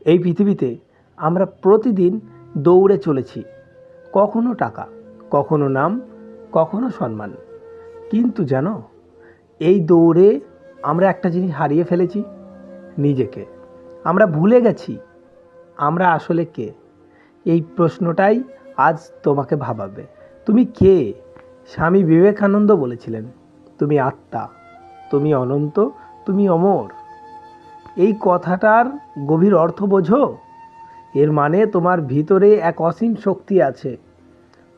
এই পৃথিবীতে আমরা প্রতিদিন দৌড়ে চলেছি। কখনো টাকা, কখনো নাম, কখনো সম্মান। কিন্তু জানো এই দৌড়ে আমরা একটা জিনিস হারিয়ে ফেলেছি, নিজেকে। আমরা ভুলে গেছি, আমরা আসলে কে? এই প্রশ্নটাই আজ তোমাকে ভাবাবে। তুমি কে? স্বামী বিবেকানন্দ বলেছিলেন, তুমি আত্মা, তুমি অনন্ত, তুমি অমর। এই কথাটার গভীর অর্থ বোঝো। এর মানে তোমার ভিতরে এক অসীম শক্তি আছে,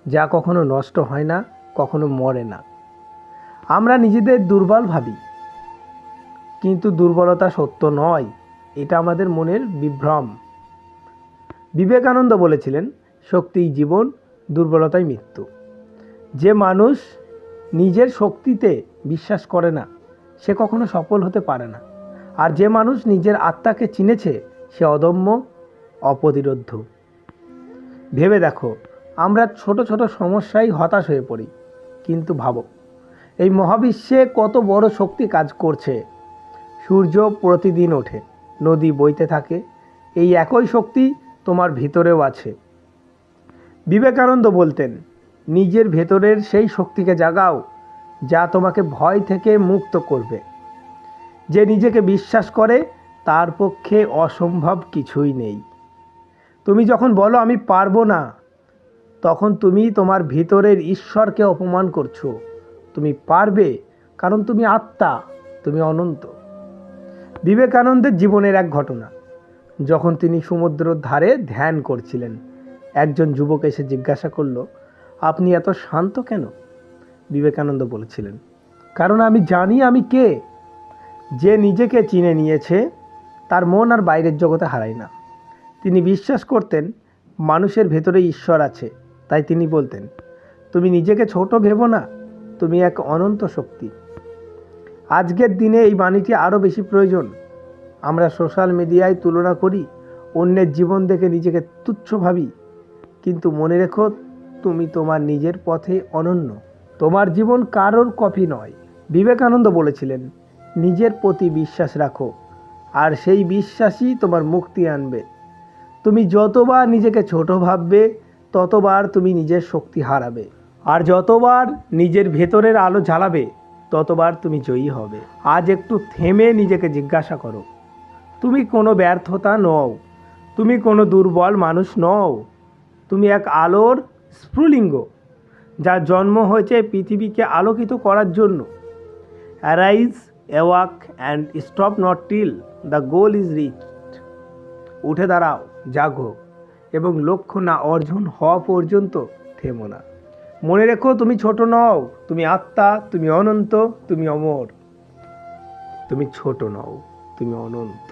যা কখনো নষ্ট হয় না, কখনো মরে না। আমরা নিজেদের দুর্বল ভাবি, কিন্তু দুর্বলতা সত্য নয়, এটা আমাদের মনের বিভ্রম। বিবেকানন্দ বলেছিলেন শক্তিই জীবন, দুর্বলতাই মৃত্যু। যে মানুষ নিজের শক্তিতে বিশ্বাস করে না, সে কখনো সফল হতে পারে না। আর যে মানুষ নিজের আত্মাকে চিনেছে, সে অদম্য, অপ্রতিরোধ্য। ভেবে দেখো, আমরা ছোট ছোট সমস্যায় হতাশ হয়ে পড়ি, কিন্তু ভাবো, এই মহাবিশ্বে কত বড় শক্তি কাজ করছে। সূর্য প্রতিদিন ওঠে, নদী বইতে থাকে, এই একই শক্তি তোমার ভিতরেও আছে। বিবেকানন্দ বলতেন, নিজের ভেতরের সেই শক্তিকে জাগাও, যা তোমাকে ভয় থেকে মুক্ত করবে। যে নিজেকে বিশ্বাস করে, তার পক্ষে অসম্ভব কিছুই নেই। তুমি যখন বলো, আমি পারব না, তখন তুমি তোমার ভিতরের ঈশ্বরকে অপমান করছ। তুমি পারবে, কারণ তুমি আত্মা, তুমি অনন্ত। বিবেকানন্দের জীবনের এক ঘটনা। যখন তিনি সমুদ্রের ধারে ধ্যান করছিলেন, একজন যুবক এসে জিজ্ঞাসা করল, আপনি এত শান্ত কেন? বিবেকানন্দ বলেছিলেন, কারণ আমি জানি আমি কে। যে নিজেকে চিনে নিয়েছে, তার মন আর বাইরের জগতে হারায় না। তিনি বিশ্বাস করতেন, মানুষের ভেতরে ঈশ্বর আছে, তাই তিনি বলতেন, তুমি নিজেকে ছোট ভেবো না, তুমি এক অনন্ত শক্তি। আজকের দিনে এই বাণীটি আরও বেশি প্রয়োজন। আমরা সোশ্যাল মিডিয়ায় তুলনা করি, অন্যের জীবন দেখে নিজেকে তুচ্ছ ভাবি। কিন্তু মনে রেখো, তুমি তোমার নিজের পথে অনন্য। তোমার জীবন কারোর কপি নয়। বিবেকানন্দ বলেছিলেন নিজের প্রতি বিশ্বাস রাখো। আর সেই বিশ্বাসই তোমার মুক্তি আনবে। তুমি যতবার নিজেকে ছোট ভাববে, ততবার তুমি নিজের শক্তি হারাবে। আর যতবার নিজের ভেতরের আলো জ্বালাবে, ততবার তুমি জয়ী হবে। আজ একটু থেমে নিজেকে জিজ্ঞাসা করো। তুমি কোনো ব্যর্থতা নও। তুমি কোনো দুর্বল মানুষ নও। তুমি এক আলোর স্ফুলিঙ্গ, যার জন্ম হয়েছে পৃথিবীকে আলোকিত করার জন্য। Arise awake and stop not till the goal is reach উঠে দাঁড়াও, জাগো, এবং লক্ষ্য না অর্জন হওয়া পর্যন্ত থেমো না। মনে রেখো, তুমি ছোট নও, তুমি আত্মা, তুমি অনন্ত, তুমি অমর। তুমি ছোট নও, তুমি অনন্ত।